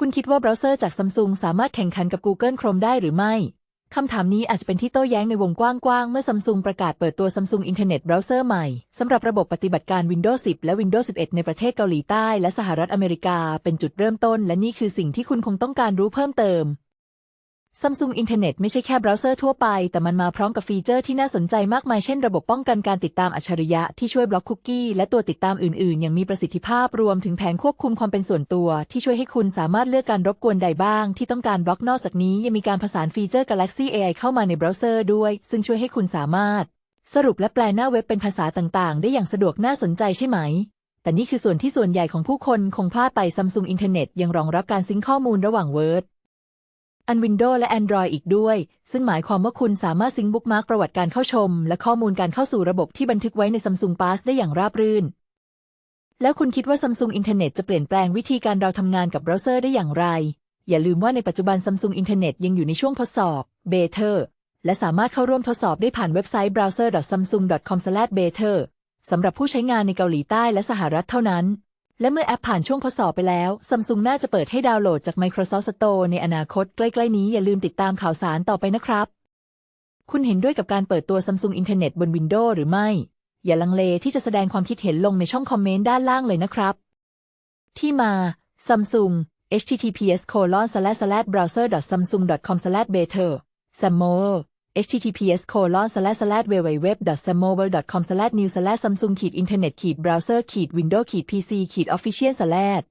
คุณคิดว่าเบราว์เซอร์จากซัมซุงสามารถแข่งขันกับ Google Chrome ได้หรือไม่ คำถามนี้อาจจะเป็นที่โต้แย้งในวงกว้างๆ เมื่อซัมซุงประกาศเปิดตัว Samsung Internet Browser ใหม่ สำหรับระบบปฏิบัติการ Windows 10 และ Windows 11 ในประเทศเกาหลีใต้และสหรัฐอเมริกา เป็นจุดเริ่มต้น และนี่คือสิ่งที่คุณคงต้องการรู้เพิ่มเติม Samsung Internet ไม่ใช่แค่เบราว์เซอร์ทั่วไป แต่มันมาพร้อมกับฟีเจอร์ที่น่าสนใจมากมาย เช่นระบบป้องกันการติดตามอัจฉริยะที่ช่วยบล็อกคุกกี้ และตัวติดตามอื่นๆ อย่างมีประสิทธิภาพรวมถึงแผนควบคุมความเป็นส่วนตัว ที่ช่วยให้คุณสามารถเลือกการรบกวนใดบ้าง ที่ต้องการบล็อกนอกจากนี้ ยังมีการผสานฟีเจอร์ Galaxy AI เข้ามาในเบราว์เซอร์ด้วย ซึ่งช่วยให้คุณสามารถ สรุปและแปลหน้าเว็บเป็นภาษาต่างๆ ได้อย่างสะดวกน่าสนใจใช่ไหมแต่นี่คือส่วนที่ส่วนใหญ่ของผู้คนคงพลาดไป Samsung Internet ยังรองรับการซิงค์ข้อมูลระหว่าง Word อัน Windows และ Android อีกด้วย ซึ่งหมายความว่าคุณสามารถซิงค์บุ๊กมาร์กประวัติการเข้าชม และข้อมูลการเข้าสู่ระบบที่บันทึกไว้ใน Samsung Pass ได้อย่างราบรื่น แล้วคุณคิดว่า Samsung Internet จะเปลี่ยนแปลงวิธีการเราทำงานกับเบราว์เซอร์ได้อย่างไร อย่าลืมว่าในปัจจุบัน Samsung Internet ยังอยู่ในช่วงทดสอบ Beta และสามารถเข้าร่วมทดสอบได้ผ่านเว็บไซต์ browser.samsung.com/beta สำหรับผู้ใช้งานในเกาหลีใต้และสหรัฐเท่านั้น และเมื่อแอปผ่านช่วงทดสอบไปแล้ว Samsung น่าจะเปิดให้ดาวน์โหลดจาก Microsoft Store ในอนาคตใกล้ๆนี้อย่าลืมติดตามข่าวสารต่อไปนะครับ คุณเห็นด้วยกับการเปิดตัว Samsung Internet บน Windows หรือไม่ อย่าลังเลที่จะแสดงความคิดเห็นลงในช่องคอมเมนต์ด้านล่างเลยนะครับ ที่มา Samsung https colon slash slash browser samsung com slash beta sammo https colon slash slash www sammowell com slash new slash samsung ขีด internet ขีด browser ขีด window ขีด pc ขีด official slash